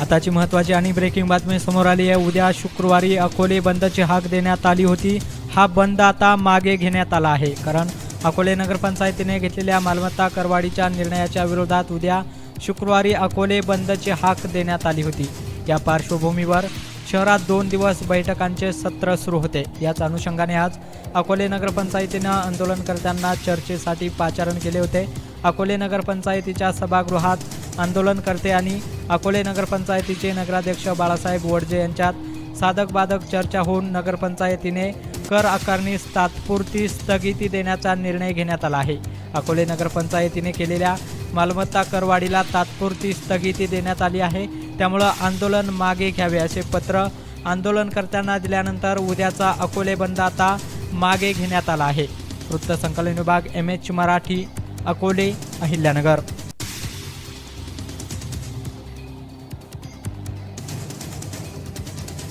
आताची महत्त्वाची आणि ब्रेकिंग बातमी समोर आली आहे. उद्या शुक्रवारी अकोले बंदची हाक देण्यात आली होती. हा बंद आता मागे घेण्यात आला आहे. कारण अकोले नगरपंचायतीने घेतलेल्या मालमत्ता करवाढीच्या निर्णयाच्या विरोधात उद्या शुक्रवारी अकोले बंदची हाक देण्यात आली होती. या पार्श्वभूमीवर शहरात दोन दिवस बैठकांचे सत्र सुरू होते. याच अनुषंगाने आज अकोले नगरपंचायतीनं आंदोलनकर्त्यांना चर्चेसाठी पाचारण केले होते. अकोले नगरपंचायतीच्या सभागृहात आंदोलन करते आणि अकोले नगरपंचायतीचे नगराध्यक्ष बाळासाहेब वडजे यांच्यात साधक बाधक चर्चा होऊन नगरपंचायतीने कर आकारणीस तात्पुरती स्थगिती देण्याचा निर्णय घेण्यात आला आहे. अकोले नगरपंचायतीने केलेल्या मालमत्ता करवाढीला तात्पुरती स्थगिती देण्यात आली आहे. त्यामुळं आंदोलन मागे घ्यावे असे पत्र आंदोलनकर्त्यांना दिल्यानंतर उद्याचा अकोले बंद आता मागे घेण्यात आला आहे. वृत्तसंकलन विभाग एम एच मराठी अकोले अहिल्यानगर.